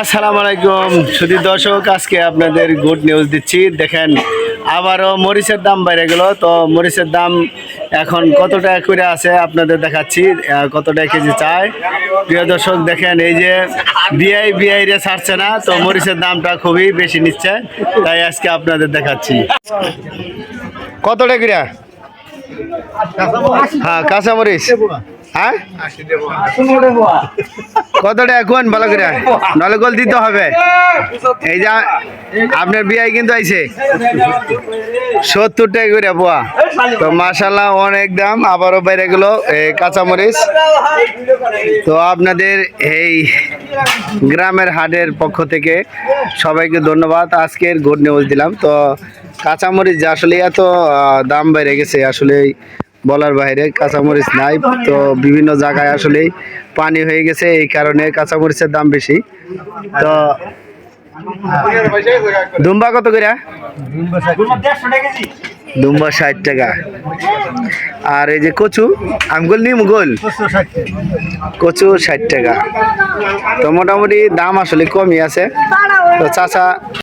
আসসালামু আলাইকুম। শুধু দর্শক, আজকে আপনাদের গুড নিউজ দিচ্ছি। দেখেন, আবারও মরিচের দাম বেড়ে গেল। তো মরিচের দাম এখন কত টাকা করে আছে আপনাদের দেখাচ্ছি কত টাকা কেজি চায় প্রিয় দর্শক, দেখেন, এই যে বিআই বিআই রে ছাড়ছে না, তো মরিচের দামটা খুবই বেশি নিচ্ছে। তাই আজকে আপনাদের দেখাচ্ছি। কত টাকা হ্যাঁ কাঁচা মরিচ হ্যাঁ? কত টাকা কোন ভালো করে? নলে গোল দিতে হবে। এই যা, আপনার বিয়াই কিন্তু আইছে। সত্তর টাকা করে বুয়া। তো মাসাল্লাহ অনেক দাম, আবারও বেড়ে গেল কাঁচামরিচ। তো আপনাদের এই গ্রামের হাটের পক্ষ থেকে সবাইকে ধন্যবাদ। আজকের গুড নিউজ দিলাম। তো কাঁচামরিচ যে আসলে এত দাম বেড়ে গেছে আসলে বলার বাইরে কাঁচামরিচ নাই, তো বিভিন্ন জায়গায় আসলেই পানি হয়ে গেছে, এই কারণে কাঁচামরিচের দাম বেশি। তো, দুম্বা কত করে? দুম্বা ষাট টাকা। আর এই যে কচু, আমগুল নিম গোল? কচু ষাট টাকা। তো মোটামুটি দাম আসলে কমই আছে। তো চাচা